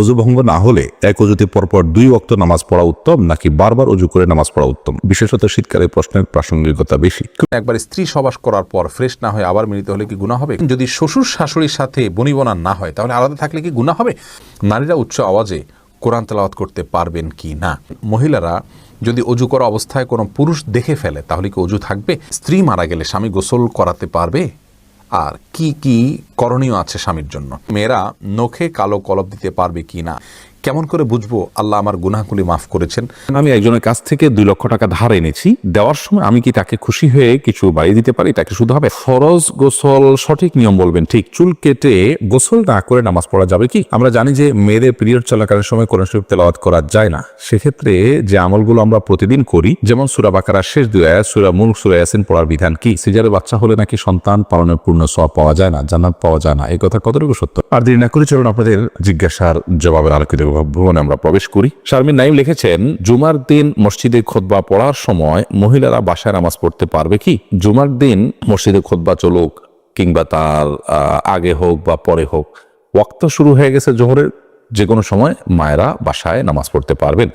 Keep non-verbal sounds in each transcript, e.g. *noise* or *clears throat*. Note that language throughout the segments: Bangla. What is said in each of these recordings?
অজু ভঙ্গ না হলে এক অজুতে পরপর দুই ওয়াক্ত নামাজ পড়া উত্তম, নাকি বারবার অজু করে নামাজ পড়া উত্তম? বিশেষত শীতকালে প্রশ্নের প্রাসঙ্গিকতা বেশি। একবার স্ত্রী সবাস করার পর ফ্রেশ না হয়ে আবার মিলিত হলে কি গুণা হবে? যদি শ্বশুর শাশুড়ির সাথে বনিবনা না হয়, তাহলে আলাদা থাকলে কি গুণা হবে? নারীরা উচ্চ আওয়াজে কোরআন তেলাওয়াত করতে পারবেন কি না? মহিলারা যদি অজু করা অবস্থায় কোনো পুরুষ দেখে ফেলে, তাহলে কি অজু থাকবে? স্ত্রী মারা গেলে স্বামী গোসল করাতে পারবে? আর কি কি করণীয় আছে স্বামীর জন্য? মেয়েরা নখে কালো কলব দিতে পারবে কি না? কেমন করে বুঝব আল্লাহ আমার গুনাহগুলি মাফ করেছেন? আমি একজনের কাছ থেকে দুই লক্ষ টাকা ধার এনেছি। দেওয়ার সময় আমি কি তাকে খুশি হয়ে কিছু বাড়িয়ে দিতে পারি? তাকে শুধু হবে? ফরজ গোসল সঠিক নিয়ম বলবেন, ঠিক। চুল কেটে গোসল না করে নামাজ পড়া যাবে কি? আমরা জানি যে মেয়েদের পিরিয়ড চলাকালীন সময় কোরআন শরীফ তেলাওয়াত করা যায় না। সেক্ষেত্রে যে আমলগুলো আমরা প্রতিদিন করি, যেমন সুরা বাকারার শেষ দুই আয়াত, সুরা মুল, সুরা ইয়াসিন পড়ার বিধান কি? সিজারের বাচ্চা হলে নাকি সন্তান পালনের পূর্ণ সব পাওয়া যায় না, জান্নাত পাওয়া যায় না। এই কথা কতটুকু সত্য? আর দেরি না করে চলুন আপনাদের জিজ্ঞাসার জবাবের আলোকিত ভবনে আমরা প্রবেশ করি। শারমিন নাইম লিখেছেন, জুমার দিন মসজিদে খোদবা পড়ার সময় মহিলারা বাসায় নামাজ পড়তে পারবে কি? জুমার দিন মসজিদে খোদবা চলুক কিংবা তার আগে হোক বা পরে হোক, ওয়াক্ত শুরু হয়ে গেছে জোহরের যে কোনো সময় মায়েরা বাসায় নামাজ পড়তে পারবেন।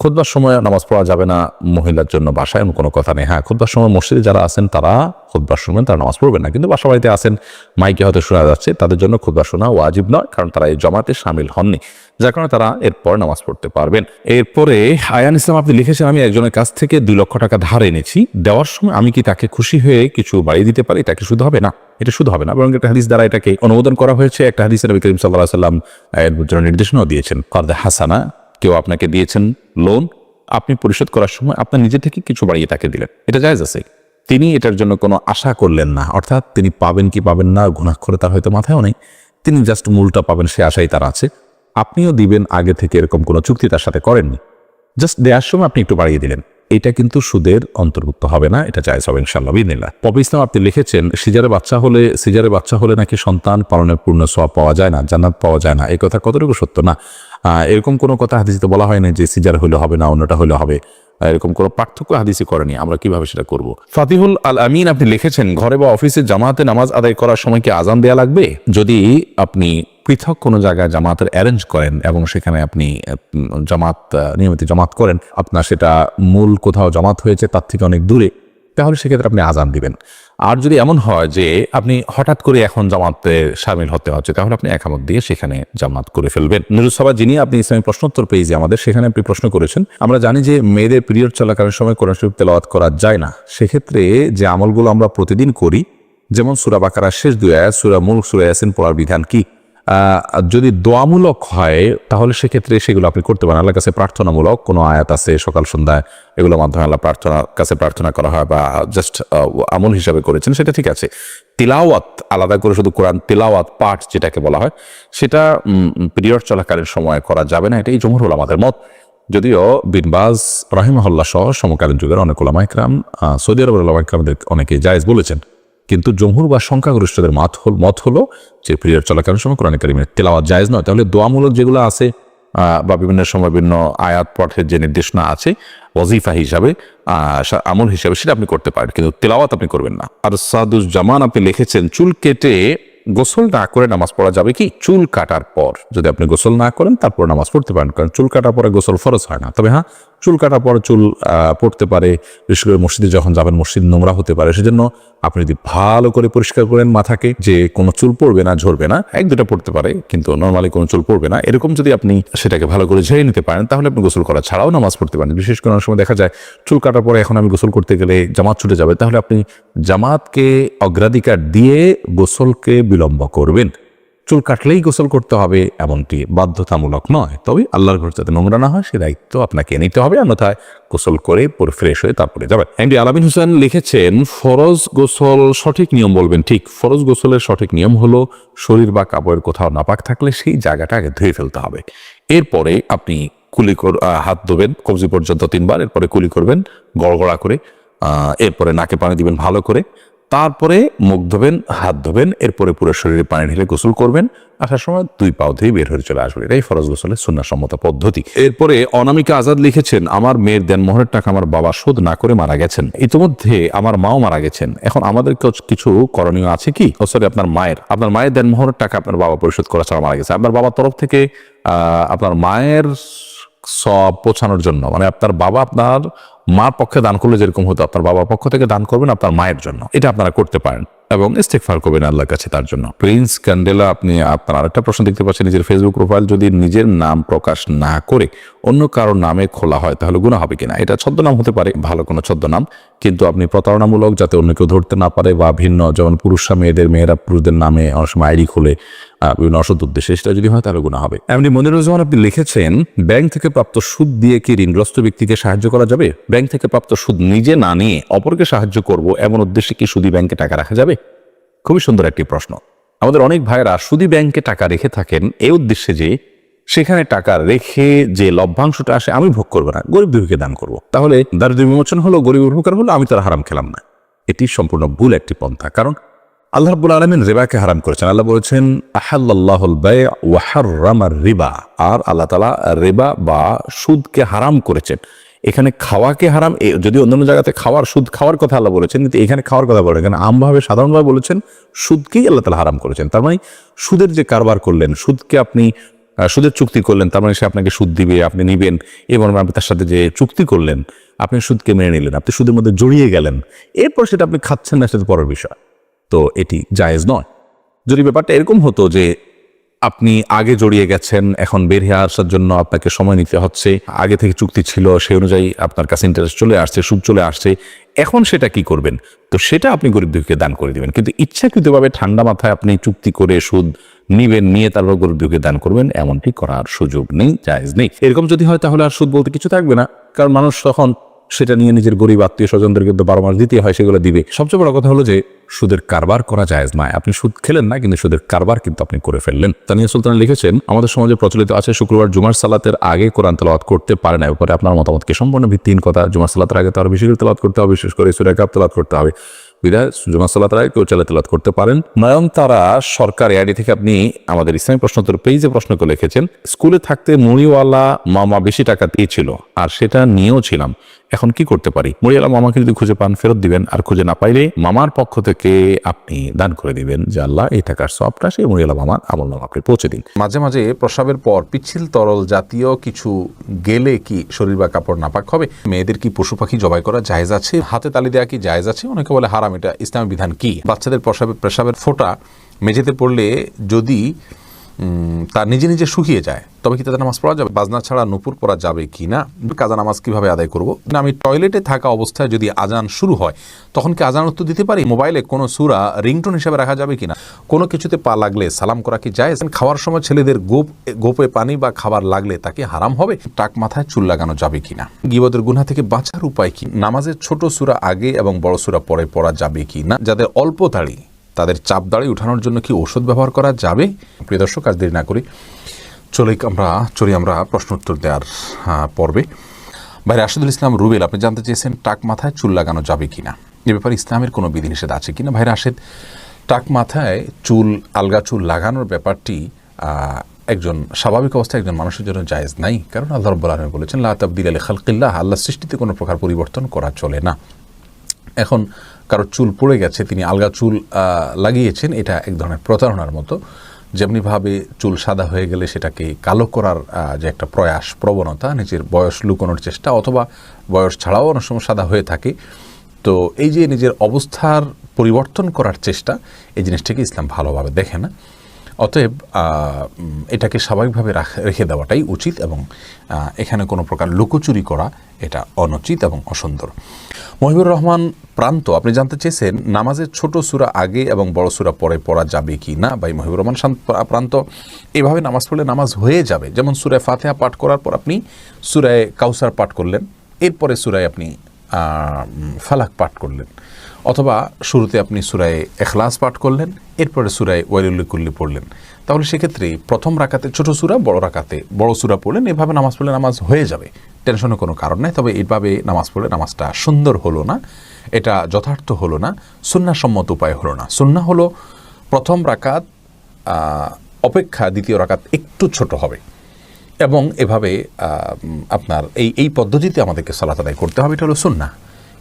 খুদবার সময় নামাজ পড়া যাবে না মহিলার জন্য বাসায়, এমন কোনো কথা নেই। হ্যাঁ খুদবার সময় মসজিদে যারা আছেন, তারা খুদবার সময় তারা নামাজ পড়বেন না। কিন্তু বাসা বাড়িতে আছেন, মাইকে হয়তো শোনা যাচ্ছে, তাদের জন্য খুদবার শোনা ওয়াজিব নয়, কারণ তারা এই জমাতে সামিল হননি, যার কারণে তারা এরপর নামাজ পড়তে পারবেন। এরপরে আয়ান ইসলাম আপনি লিখেছেন, আমি একজনের কাছ থেকে দুই লক্ষ টাকা ধার এনেছি। দেওয়ার সময় আমি কি তাকে খুশি হয়ে কিছু বাড়িয়ে দিতে পারি? তাকে শুধু হবে? না, এটা শুধু হবে না। বরং একটা হাদিস দ্বারা এটাকে অনুমোদন করা হয়েছে। একটা হাদিসের নবী করিম সাল্লাহ সাল্লাম এর জন্য নির্দেশনাও দিয়েছেন। কর্দে হাসানা কেউ আপনাকে দিয়েছেন লোন আপনি পরিশোধ করার সময় আপনার নিজে থেকে কিছু বাড়িয়ে তাকে দিলেন। এটা জায়েজ আছে। তিনি এটার জন্য কোনো আশা করলেন না। অর্থাৎ তিনি পাবেন কি পাবেন না গুণাক্ষরে তার হয়তো মাথায়ও নেই। তিনি জাস্ট মূলটা পাবেন, সে আশাই তার আছে। আপনিও দিবেন, আগে থেকে এরকম কোনো চুক্তি তার সাথে করেননি। জাস্ট দেওয়ার সময় আপনি একটু বাড়িয়ে দিলেন। এটা কিন্তু সুদের অন্তর্ভুক্ত হবে না, এটা জায়জ হবে ইনশাল্লাহ বিদিল্লাহ পপি ইসলাম আপনি লিখেছেন, সিজারে বাচ্চা হলে, সিজারে বাচ্চা হলে নাকি সন্তান পালনের পূর্ণ সব পাওয়া যায় না, জান্নাত পাওয়া যায় না। এই কথা কতটুকু সত্য? না। এরকম কোনো কথা হাদিসিতে বলা হয় না যে সিজার হলে হবে না, অন্যটা হলে হবে। এরকম কোনো পার্থক্য হাদিসে করেনি, আমরা কীভাবে সেটা করব? ফাতিহুল আল আমিন আপনি লিখেছেন, ঘরে বা অফিসে জামাতে নামাজ আদায় করার সময় কি আজান দেয়া লাগবে? যদি আপনি পৃথক কোনো জায়গায় জামাতের অ্যারেঞ্জ করেন এবং সেখানে আপনি জামাত নিয়মিত জামাত করেন, আপনার সেটা মূল কোথাও জামাত হয়েছে, তার থেকে অনেক দূরে, তাহলে সেক্ষেত্রে আপনি আজান দিবেন। আর যদি এমন হয় যে আপনি হঠাৎ করে এখন জামাতে সামিল হতে হচ্ছে, তাহলে আপনি একামত দিয়ে সেখানে জামাত করে ফেলবেন। নিরুৎসভা যিনি আপনি ইসলামী প্রশ্নোত্তর পেয়েছি আমাদের, সেখানে আপনি প্রশ্ন করেছেন, আমরা জানি যে মেয়েদের পিরিয়ড চলাকালীন সময় কোরআন শরীফ তেলাওয়াত করা যায় না। সেক্ষেত্রে যে আমলগুলো আমরা প্রতিদিন করি, যেমন সুরা বাকারা শেষ দুই আয়াত, সুরা মূল সুরা ইয়াসিন পড়ার বিধান কি? যদি দোয়ামূলক হয়, তাহলে সেক্ষেত্রে সেগুলো আপনি করতে পারেন। আল্লাহর কাছে প্রার্থনামূলক কোনো আয়াত আছে, সকাল, সন্ধ্যায় এগুলোর মাধ্যমে আল্লাহ প্রার্থনা কাছে প্রার্থনা করা হয় বা জাস্ট আমল হিসাবে করেছেন, সেটা ঠিক আছে। তিলাওয়াত আলাদা করে শুধু কোরআন তিলাওয়াত পাঠ যেটাকে বলা হয়, সেটা পিরিয়ড চলাকালীন সময় করা যাবে না, এটাই জমহুর আমাদের মত। যদিও বিনবাজ রাহিমহল্লা সহ সমকালীন যুগের অনেক ওলামা ইকরাম সৌদি আরবের ওলামা ইকরামদের অনেকে জায়েজ বলেছেন কিন্তু জমহুর বা সংখ্যাগরিষ্ঠদের মত হল, মত হলো যে পিরিয়ড চলাকালীন সময় কোরআন কারিমের তেলাওয়াত জায়েজ নয়। তাহলে দোয়ামূলক যেগুলো আছে বা বিভিন্ন সময় বিভিন্ন আয়াত পাঠের যে নির্দেশনা আছে, ওয়াজিফা হিসাবে আমল হিসাবে সেটা আপনি করতে পারেন, কিন্তু তেলাওয়াত আপনি করবেন না। আর সাদুজ্জামান আপনি লিখেছেন, চুল কেটে গোসল না করে নামাজ পড়া যাবে কি? চুল কাটার পর। যদি আপনি গোসল না করেন, তারপর নামাজ পড়তে পারেন, কারণ চুল কাটার পরে গোসল ফরজ হয় না। তবে হ্যাঁ চুল কাটার পর চুল পড়তে পারে, বিশেষ করে মসজিদে যখন যাবেন, মসজিদ নোংরা হতে পারে। সেজন্য আপনি যদি ভালো করে পরিষ্কার করেন মাথাকে, যে কোনো চুল পড়বে না, ঝরবে না, এক দুটা পড়তে পারে, কিন্তু নর্মালি কোনো চুল পড়বে না। এরকম যদি আপনি সেটাকে ভালো করে ঝেড়ে নিতে পারেন, তাহলে আপনি গোসল করা ছাড়াও নামাজ পড়তে পারেন। বিশেষ করে অনেক সময় দেখা যায়, চুল কাটার পরে এখন আমি গোসল করতে গেলে জামাত ছুটে যাবে, তাহলে আপনি জামাতকে অগ্রাধিকার দিয়ে গোসলকে বিলম্ব করবেন। চুল কাটলেই গোসল করতে হবে এমনটি বাধ্যতামূলক নয়। তবে আল্লাহর ঘর যাতে নোংরা না হয়, সে দায়িত্ব আপনাকে নিতে হবে। অন্যথায় গোসল করে পুরো ফ্রেশ হয়ে তারপরে যাবেন। এমডি আলামিন হোসেন লিখেছেন, ফরজ গোসল সঠিক নিয়ম বলবেন। ঠিক, ফরজ গোসলের সঠিক নিয়ম হলো শরীর বা কাপড়ের কোথাও নাপাক থাকলে সেই জায়গাটা আগে ধুয়ে ফেলতে হবে। এরপরে আপনি কুলি হাত ধোবেন, কবজি পর্যন্ত তিনবার, এরপরে কুলি করবেন, গড়গড়া করে এরপরে নাকে পানি দিবেন ভালো করে। তারপরে মুখ ধোবেন, হাত ধোবেন, এরপরে পুরো শরীরে পানি ঢেলে গোসল করবেন। আসার সময় দুই পাও ধুয়ে বের হয়ে চলে আসবেন। এটাই ফরজ গোসলের সুন্নাসম্মত পদ্ধতি। এরপরে অনামিকা আজাদ লিখেছেন, আমার মেয়ের দেনমোহরের টাকা আমার বাবা শোধ না করে মারা গেছেন। ইতিমধ্যে আমার মাও মারা গেছেন। এখন আমাদের কিছু করণীয় আছে কি? ও, সরি, আপনার মায়ের। আপনার মায়ের দেনমোহরের টাকা আপনার বাবা পরিশোধ করা ছাড়া মারা গেছে। আপনার বাবার তরফ থেকে আপনার মায়ের সব পৌঁছানোর জন্য। মানে আপনার বাবা আপনার মার পক্ষে দান করলে যেরকম হতো, আপনার বাবার পক্ষ থেকে দান করবেন আপনার মায়ের জন্য। এটা আপনারা করতে পারেন এবং ইস্তেকফার করবেন আল্লাহর কাছে তার জন্য। প্রিন্স ক্যান্ডেলা আপনি আপনার আরেকটা প্রশ্ন দেখতে পাচ্ছেন, নিজের ফেসবুক প্রোফাইল যদি নিজের নাম প্রকাশ না করে অন্য কারোর নামে খোলা হয়, তাহলে গুণা হবে কিনা? এটা ছদ্মনাম হতে পারে, ভালো কোনো ছদ্মনাম। কিন্তু আপনি প্রতারণামূলক যাতে অন্য কেউ ধরতে না পারে বা ভিন্ন, যেমন পুরুষরা মেয়েদের, মেয়েরা পুরুষদের নামে অনেক সময় আইডি খোলে বিভিন্ন অসৎ উদ্দেশ্যে সেটা যদি হয় তাহলে গুণা হবে। এমনি মনিরুজ্জামান আপনি লিখেছেন, ব্যাংক থেকে প্রাপ্ত সুদ দিয়ে কি ঋণগ্রস্ত ব্যক্তিকে সাহায্য করা যাবে? ব্যাংক থেকে প্রাপ্ত সুদ নিজে না নিয়ে অপরকে সাহায্য করব, এমন উদ্দেশ্যে কি সুদী ব্যাংকে টাকা রাখা যাবে? খুবই সুন্দর একটি প্রশ্ন। আমাদের অনেক ভাইয়েরা সুদী ব্যাংকে টাকা রেখে থাকেন এই উদ্দেশ্যে যে, সেখানে টাকা রেখে যে লভ্যাংশটা আসে আমি ভোগ করব না, গরিব দুঃখীকে দান করব। তাহলে দারিদ্র বিমোচন হলো, গরিব উপকার হলো, আমি তার হারাম খেলাম না। এটি সম্পূর্ণ ভুল একটি পন্থা, কারণ আল্লাহ রাব্বুল আলমিন রেবাকে হারাম করেছেন। আল্লাহ বলেছেন আহাল্লাহুল বাই ওয়াহার রিবা। আর আল্লাহ তালা রেবা বা সুদকে হারাম করেছেন। এখানে খাওয়াকে হারাম যদি অন্যান্য জায়গাতে খাওয়ার, সুদ খাওয়ার কথা আল্লাহ বলেছেন, কিন্তু এখানে খাওয়ার কথা বলেন। এখানে আমভাবে সাধারণভাবে বলেছেন, সুদকেই আল্লাহ তালা হারাম করেছেন। তার মানে সুদের যে কারবার করলেন, সুদকে আপনি সুদের চুক্তি করলেন, তার মানে সে আপনাকে সুদ দিবে, আপনি নিবেন এবং আপনি তার সাথে যে চুক্তি করলেন, আপনি সুদকে মেনে নিলেন, আপনি সুদের মধ্যে জড়িয়ে গেলেন। এরপর সেটা আপনি খাচ্ছেন না, সেটা পরের বিষয়। তো এটি জায়েজ নয়। যদি ব্যাপারটা এরকম হতো যে আপনি আগে জড়িয়ে গেছেন, এখন বের হয়ে আসার জন্য আপনাকে সময় নিতে হচ্ছে, আগে থেকে চুক্তি ছিল সেই অনুযায়ী আপনার কাছে ইন্টারেস্ট চলে আসছে, সুদ চলে আসছে, এখন সেটা কি করবেন? তো সেটা আপনি গরিব দুঃখীকে দান করে দিবেন। কিন্তু ইচ্ছাকৃতভাবে ঠান্ডা মাথায় আপনি চুক্তি করে সুদ নিবেন, নিয়ে তারপর গরিব দুঃখীকে দান করবেন, এমনটি করার সুযোগ নেই, জায়েজ নেই। এরকম যদি হয় তাহলে আর সুদ বলতে কিছু থাকবে না। কারণ মানুষ তখন সেটা নিয়ে নিজের গরিব আত্মীয় স্বজনদেরকে তো বারো মাস দিতে হয়, সেগুলো দিবে। সবচেয়ে বড় কথা হলো যে, সুদের কারবার করা জায়েজ নয়। আপনি সুদ খেলেন না, কিন্তু সুদের কারবার কিন্তু আপনি করে ফেললেন। তানিয়া সুলতান লিখেছেন, আমাদের সমাজে প্রচলিত আছে, শুক্রবার জুমার সালাতের আগে কোরআন তেলাওয়াত করতে পারে না। এরপরে আপনার মতামতকে সম্পূর্ণ ভিত্তিহীন কথা। জুমার সালাতের আগে তো আরও বেশি করে করতে হবে, বিশেষ করে সুরে কাপ তেলাওয়াত করতে হবে। আগে কেউ করতে পারেন। নয়নতারা সরকার এআইডি থেকে আপনি আমাদের ইসলামী প্রশ্নোত্তর পেজে প্রশ্ন করে লিখেছেন, স্কুলে থাকতে মুড়িওয়ালা মামা বেশি টাকা দিয়েছিল, আর সেটা নিয়েও ছিলাম। এখন কি করতে পারি? মুড়িওয়ালা মামাকে যদি খুঁজে পান, ফেরত দিবেন। আর খুঁজে না পাইলে মামার পক্ষ থেকে আপনি দান করে দিবেন যে আল্লাহ, এই টাকার সবটা সেই মুড়িওয়ালা মামার আমল নাম আপনি পৌঁছে দিন। মাঝে মাঝে প্রসাবের পর পিচ্ছিল তরল জাতীয় কিছু গেলে কি শরীর বা কাপড় নাপাক হবে? মেয়েদের কি পশু পাখি জবাই করা জায়েজ আছে? হাতে তালি দেওয়া কি জায়েজ আছে? অনেকে বলে হারাম, এটা ইসলামের বিধান কি? বাচ্চাদের প্রসাবের প্রসাবের ফোঁটা মেঝেতে পড়লে যদি তার নিজে নিজে শুকিয়ে যায়। তবে কি তাদের নামাজ পড়া যাবে? বাজনা ছাড়া নুপুর পড়া যাবে কি না? কাজা নামাজ কীভাবে আদায় করব? না, আমি টয়লেটে থাকা অবস্থায় যদি আজান শুরু হয়, তখন কি আজান উত্তর দিতে পারি? মোবাইলে কোনো সুরা রিংটোন হিসাবে রাখা যাবে কিনা কোনো কিছুতে পা লাগলে সালাম করা কি যায় খাওয়ার সময় ছেলেদের গোপ, গোপে পানি বা খাবার লাগলে তাকে হারাম হবে? টাক মাথায় চুল লাগানো যাবে কিনা গিবদের গুনা থেকে বাঁচার উপায় কি? নামাজের ছোট সুরা আগে এবং বড় সুরা পরে পড়া যাবে কি না? যাদের অল্প দাড়ি তাদের চাপ দাড়ি উঠানোর জন্য কি ওষুধ ব্যবহার করা যাবে? প্রিয় দর্শক, আজ দেরি না করি চলে আমরা, চলি আমরা প্রশ্ন উত্তর দেওয়ার পর্বে। ভাই রাশিদুল ইসলাম রুবেল, আপনি জানতে চেয়েছেন টাক মাথায় চুল লাগানো যাবে কিনা? এ ব্যাপারে ইসলামের কোনো বিধিনিষেধ আছে কিনা? ভাই রাশেদ, টাক মাথায় চুল, আলগা চুল লাগানোর ব্যাপারটি একজন স্বাভাবিক অবস্থায় একজন মানুষের জন্য জায়েজ নাই। কারণ আল্লাহ রব্বুল আলমী বলেছেন, লা তাবদিল আলী খালকিল্লাহ আল্লাহ সৃষ্টিতে কোনো প্রকার পরিবর্তন করা চলে না। এখন কারও চুল পড়ে গেছে, তিনি আলগা চুল লাগিয়েছেন, এটা এক ধরনের প্রতারণার মতো। যেমনিভাবে চুল সাদা হয়ে গেলে সেটাকে কালো করার যে একটা প্রয়াস, প্রবণতা, নিজের বয়স লুকোনোর চেষ্টা, অথবা বয়স ছাড়াও অনেক সময় সাদা হয়ে থাকে। তো এই যে নিজের অবস্থার পরিবর্তন করার চেষ্টা, এই জিনিসটাকে ইসলাম ভালোভাবে দেখে না। অতএব এটাকে স্বাভাবিকভাবে রাখ- দেওয়াটাই উচিত এবং এখানে কোনো প্রকার লুকোচুরি করা এটা অনুচিত এবং অসুন্দর। মহিবুর রহমান প্রান্ত, আপনি জানতে চেয়েছেন নামাজের ছোট সুরা আগে এবং বড় সুরা পরে পড়া যাবে কি না? ভাই মহিবুর রহমান প্রান্ত, এভাবে নামাজ পড়লে নামাজ হয়ে যাবে। যেমন সুরায় ফাতেহা পাঠ করার পর আপনি সুরায় কাউসার পাঠ করলেন, এরপরে সুরায় আপনি ফালাক পাঠ করলেন। অথবা শুরুতে আপনি সুরায় এখলাস পাঠ করলেন, এরপরে সুরায় ওয়াইলুল্লিকুল্লি পড়লেন। তাহলে সেক্ষেত্রে প্রথম রাকাতে ছোট সুরা, বড় রাকাতে বড় সুরা পড়লেন, এভাবে নামাজ পড়লে নামাজ হয়ে যাবে। টেনশনের কোনো কারণ নেই, তবে এভাবে নামাজ পড়লে নামাজটা সুন্দর হলো না, এটা যথার্থ হলো না, সুন্নাসম্মত উপায় হলো না। সুন্না হলো প্রথম রাকাত অপেক্ষা দ্বিতীয় রাকাত একটু ছোট হবে এবং এভাবে আপনার এই এই পদ্ধতিতে আমাদেরকে সালাত করতে হবে, এটা হলো সুন্না।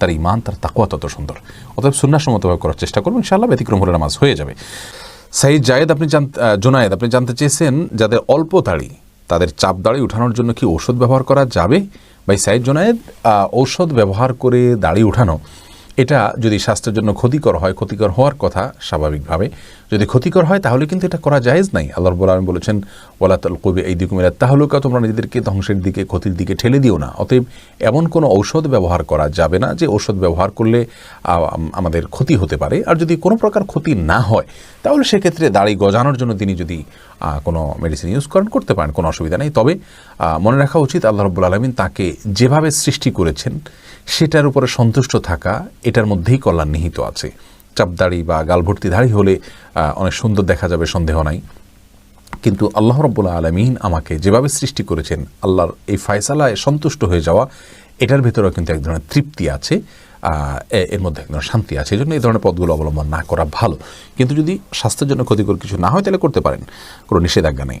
তার ইমান তার তাকুয়া তত সুন্দর। অতএব সুন্নাসম্মতভাবে করার চেষ্টা করব ইনশাআল্লাহ ব্যতিক্রম হলে নামাজ হয়ে যাবে। সাইদ জায়েদ, আপনি জোনায়েদ, আপনি জানতে চেয়েছেন যাদের অল্প দাড়ি, তাদের চাপ দাড়ি উঠানোর জন্য কি ঔষধ ব্যবহার করা যাবে? ভাই, সাইদ জোনায়েদ ঔষধ ব্যবহার করে দাড়ি উঠানো এটা যদি স্বাস্থ্যের জন্য ক্ষতিকর হয়, ক্ষতিকর হওয়ার কথা স্বাভাবিকভাবে। যদি ক্ষতিকর হয়, তাহলে কিন্তু এটা করা জায়েজ নাই। আল্লাহ রব্বুল আলম বলেছেন ওলাতাল কবি এই দিকে মেলা তাহলেও তোমরা নিজেদেরকে ধ্বংসের দিকে, ক্ষতির দিকে ঠেলে দিও না। অতএব এমন কোনো ঔষধ ব্যবহার করা যাবে না, যে ঔষধ ব্যবহার করলে আমাদের ক্ষতি হতে পারে। আর যদি কোনো প্রকার ক্ষতি না হয়, তাহলে সেক্ষেত্রে দাড়ি গজানোর জন্য তিনি যদি কোনো মেডিসিন ইউজ করেন, করতে পারেন, কোনো অসুবিধা নেই। তবে মনে রাখা উচিত, আল্লাহ রব্বুল আলমিন তাকে যেভাবে সৃষ্টি করেছেন সেটার উপরে সন্তুষ্ট থাকা, এটার মধ্যেই কল্যাণ নিহিত আছে। চাপদাড়ি বা গালভর্তি দাড়ি হলে অনেক সুন্দর দেখা যাবে, সন্দেহ নাই। কিন্তু আল্লাহ রব্বুল্লা আলমিন আমাকে যেভাবে সৃষ্টি করেছেন, আল্লাহর এই ফয়সালায় সন্তুষ্ট হয়ে যাওয়া, এটার ভেতরেও কিন্তু এক ধরনের তৃপ্তি আছে এর মধ্যে এক ধরনের শান্তি আছে। এই জন্য এই ধরনের পথগুলো অবলম্বন না করা ভালো। কিন্তু যদি স্বাস্থ্যের জন্য ক্ষতিকর কিছু না হয়, তাহলে করতে পারেন। কোনো নিষেধাজ্ঞা নেই।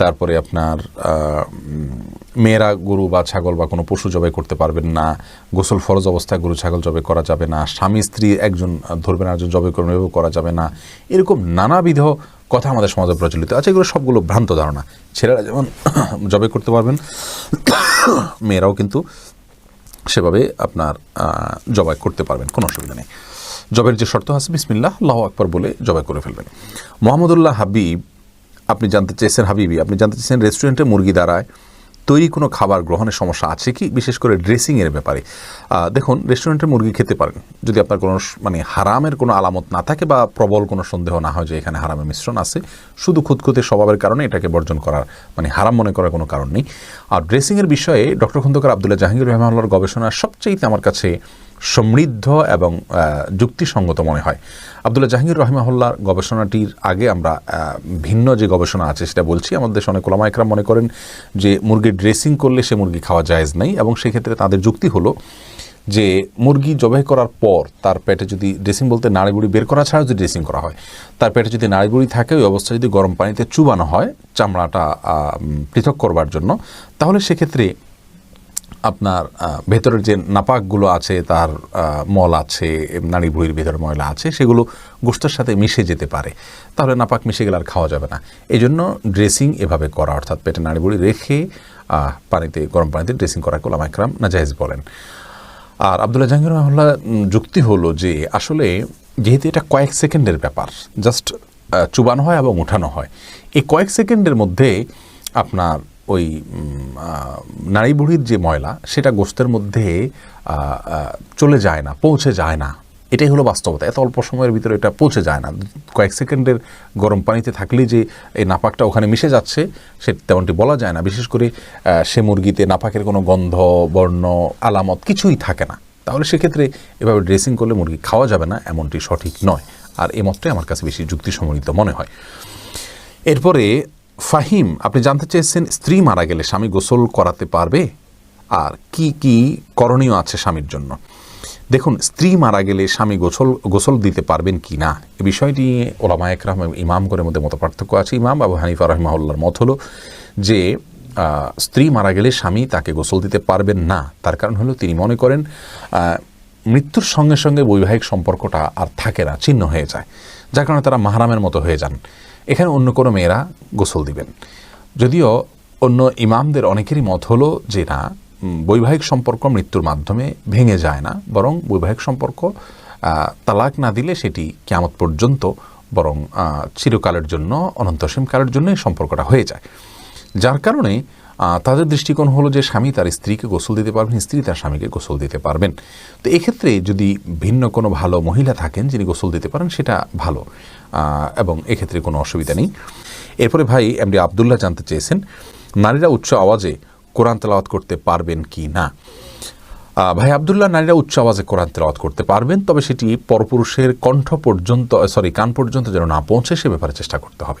তারপরে আপনার মেয়েরা গরু বা ছাগল বা কোনো পশু জবাই করতে পারবেন না, গোসল ফরজ অবস্থায় গরু ছাগল জবাই করা যাবে না, স্বামী স্ত্রী একজন ধরবেন একজন জবাই করবেন এভাবে করা যাবে না, এরকম নানাবিধ কথা আমাদের সমাজে প্রচলিত আছে, এগুলো সবগুলো ভ্রান্ত ধারণা। ছেলেরা যেমন *coughs* জবাই করতে পারবেন, *coughs* মেয়েরাও কিন্তু সেভাবে আপনার জবাই করতে পারবেন, কোনো অসুবিধা নেই। জবের যে শর্ত আছে, বিসমিল্লাহ, আল্লাহ আকবর বলে জবাই করে ফেলবেন। মোহাম্মদুল্লাহ হাবিব আপনি জানতে চেয়েছেন হাবিবি, আপনি জানতে চেয়েছেন রেস্টুরেন্টে মুরগি দ্বারায় তৈরি কোনো খাবার গ্রহণের সমস্যা আছে কি? বিশেষ করে ড্রেসিংয়ের ব্যাপারে। দেখুন রেস্টুরেন্টে মুরগি খেতে পারেন। যদি আপনার কোনো মানে হারামের কোনো আলামত না থাকে বা প্রবল কোনো সন্দেহ না হয় যে এখানে হারামের মিশ্রণ আছে, শুধু খুঁতখুঁতে স্বভাবের কারণে এটাকে বর্জন করার মানে হারাম মনে করার কোনো কারণ নেই। আর ড্রেসিংয়ের বিষয়ে ডক্টর খন্দকার আবদুল্লাহ জাহাঙ্গীর রহমানুল্লাহর গবেষণা সবচেয়ে আমার কাছে সমৃদ্ধ এবং যুক্তিসঙ্গত মনে হয়। আবদুল্লাহ জাহাঙ্গীর রহমাহুল্লার গবেষণাটির আগে আমরা ভিন্ন যে গবেষণা আছে সেটা বলছি। আমাদের দেশে অনেক ওলামা একরাম মনে করেন যে মুরগির ড্রেসিং করলে সে মুরগি খাওয়া জায়েজ নাই এবং সেক্ষেত্রে তাদের যুক্তি হলো যে মুরগি জবাই করার পর তার পেটে যদি ড্রেসিং বলতে নাড়িগুড়ি বের করা ছাড়া যদি ড্রেসিং করা হয়, তার পেটে যদি নাড়িগুড়ি থাকে, ওই অবস্থায় যদি গরম পানিতে চুবানো হয়, চামড়াটা পৃথক করবার জন্য, তাহলে সেক্ষেত্রে আপনার ভেতরের যে নাপাকগুলো আছে তার মল আছে নাড়ি ভুঁড়ির ভেতরে ময়লা আছে সেগুলো গোষ্ঠের সাথে মিশে যেতে পারে। তাহলে নাপাক মিশে গেলে আর খাওয়া যাবে না। এই জন্য ড্রেসিং এভাবে করা অর্থাৎ পেটে নাড়ি ভুঁড়ি রেখে পানিতে গরম পানিতে ড্রেসিং করা কোলাম একরাম নাজাইজ বলেন। আর আবদুল্লাহ জাহাঙ্গীর রহমাল্লাহ উম, যুক্তি হলো যে আসলে যেহেতু এটা কয়েক সেকেন্ডের ব্যাপার জাস্ট চুবানো হয় এবং উঠানো হয় এই কয়েক সেকেন্ডের মধ্যে আপনার ওই নারী বুড়ির যে ময়লা, সেটা গোস্তের মধ্যে চলে যায় না, পৌঁছে যায় না। এটাই হলো বাস্তবতা। এত অল্প সময়ের ভিতরে এটা পৌঁছে যায় না। কয়েক সেকেন্ডের গরম পানিতে থাকলেই যে এই নাপাকটা ওখানে মিশে যাচ্ছে, সে তেমনটি বলা যায় না। বিশেষ করে সে মুরগিতে নাপাকের কোনো গন্ধ, বর্ণ, আলামত কিছুই থাকে না। তাহলে সেক্ষেত্রে এভাবে ড্রেসিং করলে মুরগি খাওয়া যাবে না, এমনটি সঠিক নয়। আর এই মতটাই আমার কাছে বেশি যুক্তিসম্মত মনে হয়। এরপরে ফাহিম, আপনি জানতে চেয়েছেন স্ত্রী মারা গেলে স্বামী গোসল করাতে পারবে? আর কি কি করণীয় আছে স্বামীর জন্য? দেখুন, স্ত্রী মারা গেলে স্বামী গোসল গোসল দিতে পারবেন কি না? এ বিষয়টি নিয়ে ওলামা একরাম ইমাম করে মধ্যে মত পার্থক্য আছে। ইমাম আবু হানিফা রহমাউল্লার মত হলো যে স্ত্রী মারা গেলে স্বামী তাকে গোসল দিতে পারবেন না। তার কারণ হলো তিনি মনে করেন মৃত্যুর সঙ্গে সঙ্গে বৈবাহিক সম্পর্কটা আর থাকে না, ছিন্ন হয়ে যায়। যার কারণে তারা মাহারামের মতো হয়ে যান। এখানে অন্য কোনো মেয়েরা গোসল দিবেন। যদিও অন্য ইমামদের অনেকেরই মত হলো যে না বৈবাহিক সম্পর্ক মৃত্যুর মাধ্যমে ভেঙে যায় না, বরং বৈবাহিক সম্পর্ক তালাক না দিলে সেটি কেমত পর্যন্ত, বরং চিরকালের জন্য অনন্তসীম কালের জন্য সম্পর্কটা হয়ে যায়। যার কারণে তাদের দৃষ্টিকোণ হলো যে স্বামী তার স্ত্রীকে গোসল দিতে পারবেন, স্ত্রী তার স্বামীকে গোসল দিতে পারবেন। তো এক্ষেত্রে যদি ভিন্ন কোনো ভালো মহিলা থাকেন যিনি গোসল দিতে পারেন, সেটা ভালো এবং এক্ষেত্রে কোনো অসুবিধা নেই। এরপরে ভাই, এমডি আবদুল্লাহ জানতে চেয়েছেন, নারীরা উচ্চ আওয়াজে কোরআন তেলাওয়াত করতে পারবেন কি না? ভাই, আবদুল্লাহ, নারীরা উচ্চ আওয়াজে কোরআন তেলাওয়াত করতে পারবেন, তবে সেটি পরপুরুষের কণ্ঠ পর্যন্ত সরি কান পর্যন্ত যেন না পৌঁছে, সে ব্যাপারে চেষ্টা করতে হবে।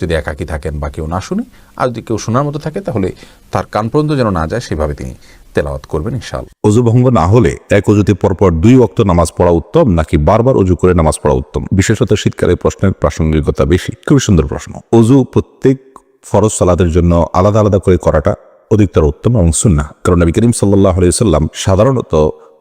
যদি একাকি থাকেন বা কেউ না শুনে, আর যদি কেউ শোনার মতো থাকে, তাহলে তার কান পর্যন্ত যেন না যায়, সেভাবে তিনি তেলাওয়াত করবেন, ইনশাআল্লাহ। অজু ভঙ্গ না হলে এক অজুতে পরপর দুই ওয়াক্ত নামাজ পড়া উত্তম, নাকি বারবার অজু করে নামাজ পড়া উত্তম? বিশেষত শীতকালে প্রশ্নের প্রাসঙ্গিকতা বেশি। খুবই সুন্দর প্রশ্ন। অজু প্রত্যেক ফরজ সালাদের জন্য আলাদা আলাদা করে করাটা অধিকতর উত্তম এবং সুন্না কারণ নবী করিম সাল্লাহ সাল্লাম সাধারণত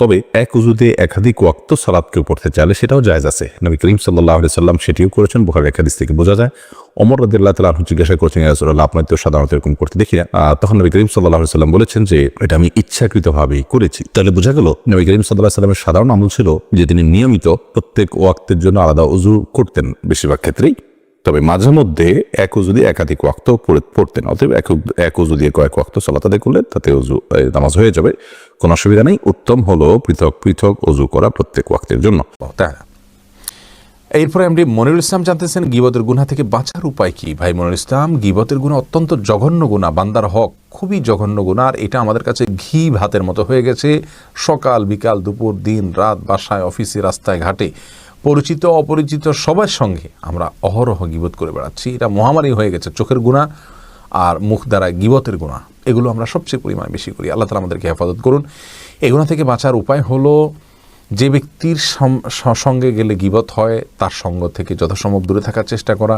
তবে এক উজুতে একাধিক ওয়াক্ত সালাদ কেউ পড়তে চাইলে সেটাও জায়েজ আছে। নবী করিম সাল্লাহ সাল্লাম সেটিও করেছেন, বুখার একাদিস থেকে বোঝা যায়। অমর রদুল্লাহ তালা জিজ্ঞাসা করছেন রাসুল্লাহ আপনার তো সাধারণত এরকম করতে দেখি না। তখন নবী করিম সাল্লাহ সাল্লাম বলেছেন যে, এটা আমি ইচ্ছাকৃতভাবেই করেছি। তাহলে বোঝা গেল, নবী করিম সাল্লাহ সাল্লামের সাধারণ আমল ছিল যে তিনি নিয়মিত প্রত্যেক ওয়াক্তের জন্য আলাদা উজু করতেন, বেশিরভাগ ক্ষেত্রেই। তবে মাঝে মধ্যে এক দিয়ে একাধিক ওয়াক্ত পড়ে- পড়তেন অতএব এক দিয়ে কয়েক ওয়াক্ত সালাত আদায় করলে তাতে এ, নামাজ হয়ে যাবে। কোনো অসুবিধা নেই উত্তম হলো পৃথক পৃথক অজু করা প্রত্যেক ওয়াক্তের জন্য। এরপরে এমডি মনিরুল ইসলাম জানতেছেন গিবতের গুণা থেকে বাঁচার উপায় কি? ভাই মনিরুল ইসলাম গিবতের গুণা অত্যন্ত জঘন্য গুণা বান্দার হক খুবই জঘন্য গুণা আর এটা আমাদের কাছে ঘি ভাতের মতো হয়ে গেছে। সকাল বিকাল দুপুর দিন রাত বাসায় অফিসে রাস্তায় ঘাটে। পরিচিত, অপরিচিত, সবার সঙ্গে আমরা অহরহ গিবত করে বেড়াচ্ছি। এটা মহামারী হয়ে গেছে, চোখের গুণা আর মুখ দ্বারা গিবতের গুণা। এগুলো আমরা সবচেয়ে পরিমাণে বেশি করি। আল্লাহ তালা আমাদেরকে হেফাজত করুন। এগুলো থেকে বাঁচার উপায় হলো, যে ব্যক্তির সঙ্গে গেলে গিবত হয়, তার সঙ্গ থেকে যথাসম্ভব দূরে থাকার চেষ্টা করা।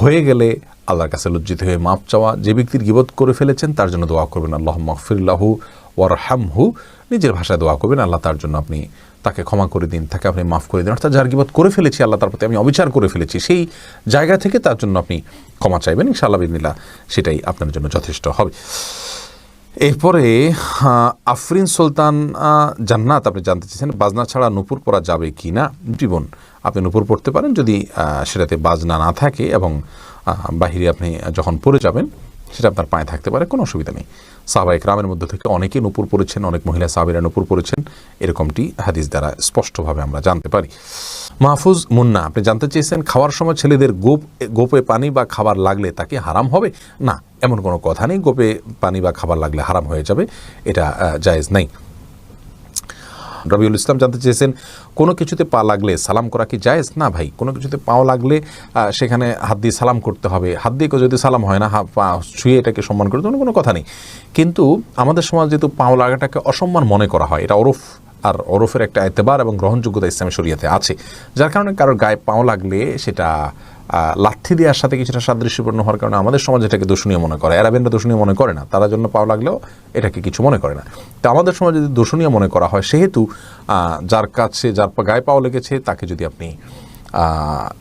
হয়ে গেলে আল্লাহর কাছে লজ্জিত হয়ে মাপ চাওয়া। যে ব্যক্তির গিবত করে ফেলেছেন, তার জন্য দোয়া করবেন আল্লাহ মকফিল্লাহু ওয়ারহামহু। নিজের ভাষায় দোয়া করবেন, আল্লাহ তার জন্য আপনি তাকে ক্ষমা করে দিন, তাকে আপনি মাফ করে দিন। অর্থাৎ যার গিবত করে ফেলেছি আল্লাহ, তার প্রতি আমি অবিচার করে ফেলেছি, সেই জায়গা থেকে তার জন্য আপনি ক্ষমা চাইবেন, ইনশাআল্লাহ বিদিনিল্লাহ সেটাই আপনার জন্য যথেষ্ট হবে। এরপরে আফরিন সুলতান জান্নাত, আপনি জানতে চেয়েছেন, বাজনা ছাড়া নুপুর পরা যাবে কি না? জীবন, আপনি নুপুর পড়তে পারেন যদি সেটাতে বাজনা না থাকে এবং বাহিরে আপনি যখন পড়ে যাবেন, সেটা আপনার পায়ে থাকতে পারে, কোনো অসুবিধা নেই। সাহবা একরামের মধ্যে থেকে অনেকে নূপুর পড়েছেন, অনেক মহিলা সাহাবিরা নুপুর পড়েছেন। এরকমটি হাদিস দ্বারা স্পষ্টভাবে আমরা জানতে পারি। মাহফুজ মুন্না, আপনি জানতে চেয়েছেন খাওয়ার সময় ছেলেদের গোপ, গোপে পানি বা খাবার লাগলে তাকে হারাম হবে? না, এমন কোনো কথা নেই। গোপে পানি বা খাবার লাগলে হারাম হয়ে যাবে, এটা জায়েজ নেই। রবিউল ইসলাম জানতে চেয়েছেন, কোনো কিছুতে পা লাগলে সালাম করা কি জায়েজ? না ভাই, কোনো কিছুতে পাও লাগলে সেখানে হাত দিয়ে সালাম করতে হবে। হাত দিয়ে যদি সালাম হয় না পা ছুঁয়ে এটাকে সম্মান করতে কোনো কথা নেই। কিন্তু আমাদের সমাজ যেহেতু পাও লাগাটাকে অসম্মান মনে করা হয়, এটা ওরফ আর ওরফের একটা এতেবার এবং গ্রহণযোগ্যতা ইসলামী শরিয়াতে আছে। যার কারণে কারোর গায়ে পাও লাগলে সেটা লাঠি দেওয়ার সাথে কিছুটা সাদৃশ্যপূর্ণ হওয়ার কারণে আমাদের সমাজ এটাকে দূষণীয় মনে করে। অ্যারাবেনরা দূষণীয় মনে করে না। তারা জন্য পাও লাগলেও এটাকে কিছু মনে করে না। তো আমাদের সমাজে যদি দূষণীয় মনে করা হয়, সেহেতু যার কাছে, যার গায়ে পাও লেগেছে, তাকে যদি আপনি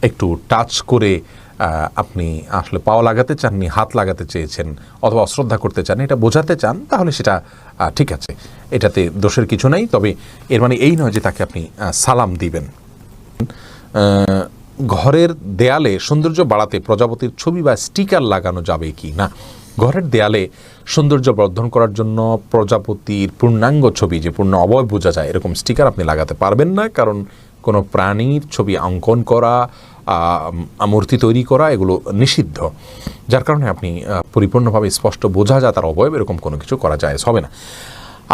একটু টাচ করে আপনি আসলে পাও লাগাতে চাননি হাত লাগাতে চেয়েছেন অথবা অশ্রদ্ধা করতে চান, এটা বোঝাতে চান, তাহলে সেটা ঠিক আছে। এটাতে দোষের কিছু নেই, তবে এর মানে এই নয় যে তাকে আপনি সালাম দিবেন। ঘরের দেয়ালে সৌন্দর্য বাড়াতে প্রজাপতির ছবি বা স্টিকার লাগানো যাবে কি না? ঘরের দেয়ালে সৌন্দর্য বর্ধন করার জন্য প্রজাপতির পূর্ণাঙ্গ ছবি, যে পূর্ণ অবয় বোঝা যায়, এরকম স্টিকার আপনি লাগাতে পারবেন না, কারণ কোনো প্রাণীর ছবি অঙ্কন করা মূর্তি তৈরি করা, এগুলো নিষিদ্ধ। যার কারণে আপনি পরিপূর্ণভাবে স্পষ্ট বোঝা যায় তার অবয়ব, এরকম কোনো কিছু করা যায় হবে না।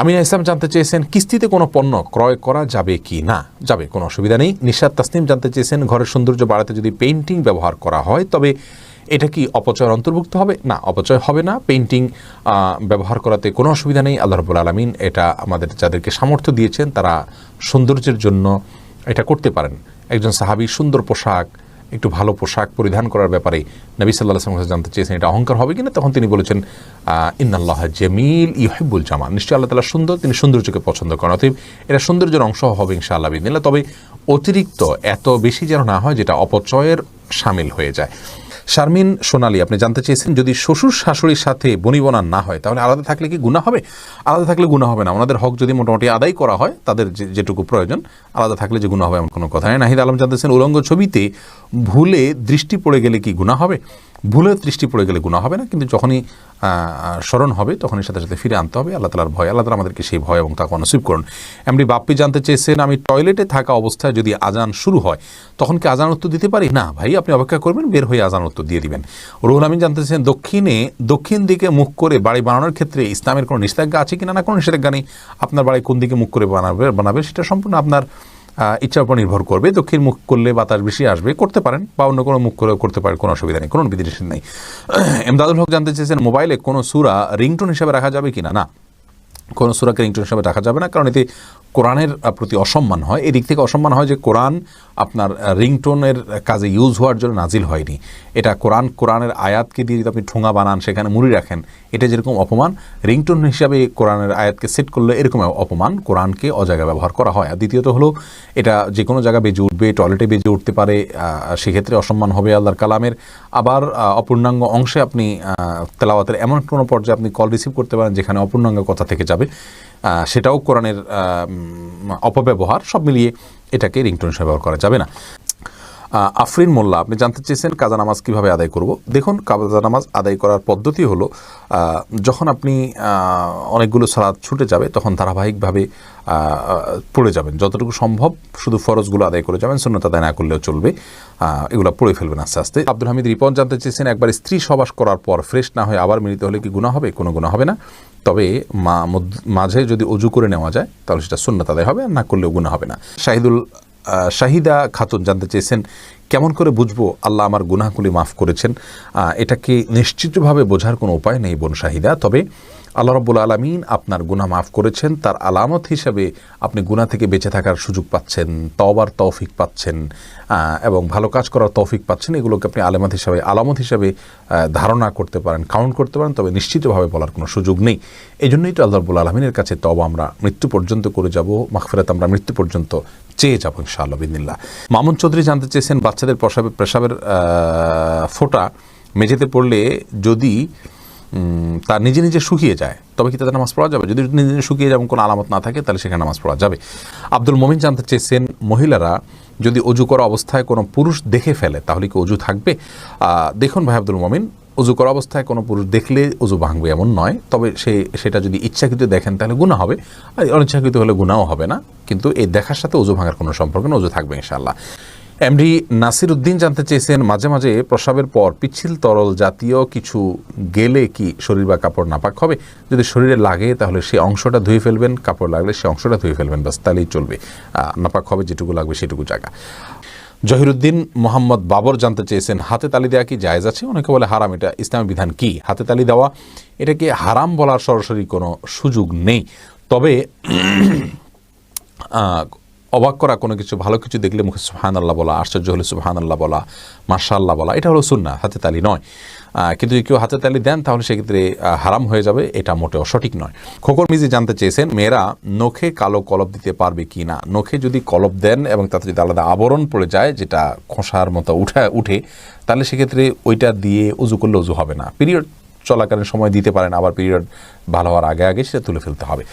আমিনা ইসলাম জানতে চেয়েছেন, কিস্তিতে কোনো পণ্য ক্রয় করা যাবে কি না? যাবে, কোনো অসুবিধা নেই। নিশাদ তাসনিম জানতে চেয়েছেন, ঘরের সৌন্দর্য বাড়াতে যদি পেন্টিং ব্যবহার করা হয়, তবে এটা কি অপচয়ের অন্তর্ভুক্ত হবে? না, অপচয় হবে না। পেন্টিং ব্যবহার করাতে কোনো অসুবিধা নেই। আল্লাহ রবুল আলমিন এটা আমাদের যাদেরকে সামর্থ্য দিয়েছেন, তারা সৌন্দর্যের জন্য এটা করতে পারেন। একজন সাহাবি সুন্দর পোশাক, একটু ভালো পোশাক পরিধান করার ব্যাপারে নবী সাল্লাহ আসলাম জানতে চেয়েছেন, এটা অহংকার হবে কিনা? তখন তিনি বলেছেন ইন্নাল্লাহ জমিল ইহেবুল জামা নিশ্চয়ই আল্লাহ তালা সুন্দর, তিনি সৌন্দর্যকে পছন্দ করেন, অতএব এটা সৌন্দর্যের অংশ হবে ইনশাআল্লাহ বিদিল্লা তবে অতিরিক্ত এত বেশি যেন না হয় যেটা অপচয়ের সামিল হয়ে যায়। শারমিন সোনালি, আপনি জানতে চেয়েছেন, যদি শ্বশুর শাশুড়ির সাথে বনিবনা না হয়, তাহলে আলাদা থাকলে কি গুণা হবে? আলাদা থাকলে গুণা হবে না। ওনাদের হক যদি মোটামুটি আদায় করা হয়, তাদের যেটুকু প্রয়োজন, আলাদা থাকলে যে গুণা হবে, এমন কোনো কথা নেই। নাহিদ আলম জানতেছেন উলঙ্গ ছবিতে ভুলে দৃষ্টি পড়ে গেলে কি গুণা হবে? ভুলে দৃষ্টি পড়ে গেলে গুণা হবে না, কিন্তু যখনই স্মরণ হবে, তখনই সাথে সাথে ফিরে আনতে হবে। আল্লাহ তালার ভয়, আল্লাহ তালা আমাদেরকে সেই ভয় এবং তাকে নসিব করুন। এমনি বাপ্পি জানতে চেয়েছেন, আমি টয়লেটে থাকা অবস্থায় যদি আজান শুরু হয়, তখন কি আজান উত্তর দিতে পারি? না, ভাই, আপনি অপেক্ষা করবেন, বের হয়ে আজান উত্তর দিয়ে দিবেন। রুহুল আমিন জানতে চেয়েছেন, দক্ষিণে, দক্ষিণ দিকে মুখ করে বাড়ি বানানোর ক্ষেত্রে ইসলামের কোনো নিষেধাজ্ঞা আছে কিনা? না, কোনো নিষেধাজ্ঞা নেই। আপনার বাড়ি কোন দিকে মুখ করে বানাবে বানাবে, সেটা সম্পূর্ণ আপনার ইচ্ছার উপর নির্ভর করবে, দক্ষিণ মুখ করলে বাতাস বেশি আসবে, করতে পারেন বা অন্য কোনো মুখ করে করতে পারেন, কোনো অসুবিধা নেই, কোনো বিধিনিষেধ নেই। *clears throat* এমদাদুল হক জানতে চেয়েছেন, মোবাইলে কোনো সুরা রিংটোন হিসাবে রাখা যাবে কি না না, কোনো সুরাকে রিংটোন হিসাবে রাখা যাবে না, কারণ এতে কোরআনের প্রতি অসম্মান হয়। এদিক থেকে অসম্মান হয় যে কোরআন আপনার রিংটোনের কাজে ইউজ হওয়ার জন্য নাজিল হয়নি। এটা কোরআন, কোরআনের আয়াতকে দিয়ে যদি আপনি ঠোঙা বানান, সেখানে মুড়ি রাখেন, এটা যেরকম অপমান, রিংটোন হিসাবে কোরআনের আয়াতকে সেট করলে এরকম অপমান, কোরআনকে অজায়গায় ব্যবহার করা হয়। আর দ্বিতীয়ত হলো, এটা যে কোনো জায়গায় বেজে উঠবে টয়লেটে বেজে উঠতে পারে সেক্ষেত্রে অসম্মান হবে আল্লাহর কালামের। আবার অপূর্ণাঙ্গ অংশে আপনি তেলাওয়াতের এমন কোনো পর্যায়ে আপনি কল রিসিভ করতে পারেন, যেখানে অপূর্ণাঙ্গ কথা থেকে যাবে। সেটাও কোরআনের অপব্যবহার সব মিলিয়ে এটাকে রিংটোন হিসেবে ব্যবহার করা যাবে না। আফরিন মোল্লা, আপনি জানতে চেয়েছেন কাজা নামাজ কীভাবে আদায় করব। দেখুন, কাজা নামাজ আদায় করার পদ্ধতি হলো যখন আপনি অনেকগুলো সালাদ ছুটে যাবে, তখন ধারাবাহিকভাবে পড়ে যাবেন। যতটুকু সম্ভব শুধু ফরজগুলো আদায় করে যাবেন শূন্যত আদায় না করলেও চলবে। এগুলো পড়ে ফেলবেন আস্তে আস্তে। আব্দুল হামিদ রিপন জানতে চেয়েছেন, একবার স্ত্রী সবাস করার পর ফ্রেশ না হয়ে আবার মিলিত হলে কি গুণা হবে? কোনো গুণা হবে না। তবে মাঝে যদি অজু করে নেওয়া যায়, তাহলে সেটা সুন্নত আদায় হবে, আর না করলেও গুণা হবে না। শাহিদুল শাহিদা খাতুন জানতে চেয়েছেন, কেমন করে বুঝব আল্লাহ আমার গুনাহগুলি মাফ করেছেন? এটাকে নিশ্চিতভাবে বোঝার কোনো উপায় নেই বোন শাহিদা? তবে আল্লাহ রব্বুল আলমিন আপনার গুনাহ মাফ করেছেন তার আলামত হিসাবে আপনি গুনাহ থেকে বেঁচে থাকার সুযোগ পাচ্ছেন তওবার তৌফিক পাচ্ছেন এবং ভালো কাজ করার তৌফিক পাচ্ছেন এগুলোকে আপনি আলামত হিসাবে আলামত হিসাবে ধারণা করতে পারেন কাউন্ট করতে পারেন তবে নিশ্চিতভাবে বলার কোনো সুযোগ নেই। এই জন্যই তো আল্লাহ রব্বুল আলমিনের কাছে তবা আমরা মৃত্যু পর্যন্ত করে যাব মাগফিরাত আমরা মৃত্যু পর্যন্ত চেয়ে যাব ইনশাআল্লাহ বিদিল্লা মামুন চৌধুরী জানতে চেয়েছেন বাচ্চাদের প্রসাবের আহ, ফোঁটা মেঝেতে পড়লে যদি তার নিজে নিজে শুকিয়ে যায়। তবে কি তাদের নামাজ পড়া যাবে? যদি নিজে নিজে শুকিয়ে যেমন কোনো আলামত না থাকে, তাহলে সেখানে নামাজ পড়া যাবে। আব্দুল মমিন জানতে চেয়েছেন, মহিলারা যদি অজু করা অবস্থায় কোনো পুরুষ দেখে ফেলে, তাহলে কি অজু থাকবে? দেখুন ভাই আব্দুল মমিন, অজু করা অবস্থায় কোনো পুরুষ দেখলে অজু ভাঙবে এমন নয়। তবে সে, সেটা যদি ইচ্ছাকৃত দেখেন, তাহলে গুণা হবে। আর অনিচ্ছাকৃত হলে গুণাও হবে না। কিন্তু এই দেখার সাথে অজু ভাঙার কোনো সম্পর্ক না অজু থাকবে ইনশাআল্লাহ। এমডি নাসির উদ্দিন জানতে চেয়েছেন, মাঝে মাঝে প্রসাবের পর পিচ্ছিল তরল জাতীয় কিছু গেলে কি শরীর বা কাপড় নাপাক হবে? যদি শরীরে লাগে, তাহলে সেই অংশটা ধুয়ে ফেলবেন, কাপড় লাগলে সেই অংশটা ধুয়ে ফেলবেন বাস তাহলেই চলবে। নাপাক হবে যেটুকু লাগবে সেটুকু জায়গা। জহিরুদ্দিন মোহাম্মদ বাবর জানতে চেয়েছেন, হাতে তালি দেওয়া কি জায়েজ আছে? অনেকে বলে হারাম, এটা ইসলামী বিধান কি? হাতে তালি দেওয়া, এটাকে হারাম বলার সরাসরি কোনো সুযোগ নেই। তবে অবাক করা কোনো কিছু, ভালো কিছু দেখলে মুখে সুহান আল্লাহ বলা, আশ্চর্য হলে সুহান আল্লাহ বলা মার্শা আল্লাহ বলা, এটা হলো সুন্না হাতে তালি নয়। কিন্তু যদি কেউ হাতে তালি দেন তাহলে সেক্ষেত্রে হারাম হয়ে যাবে, এটা মোটেও সঠিক নয়। খোকর মিজি জানতে চেয়েছেন, মেয়েরা নখে কালো কলপ দিতে পারবে কি না নখে যদি কলপ দেন এবং তাতে যদি আলাদা আবরণ পড়ে যায়, যেটা খোসার মতো উঠে উঠে, তাহলে সেক্ষেত্রে ওইটা দিয়ে উজু করলে উজু হবে না। পিরিয়ড চলাকালীন সময় দিতে পারেন, আবার পিরিয়ড ভালো হওয়ার আগে আগে সেটা তুলে ফেলতে হবে।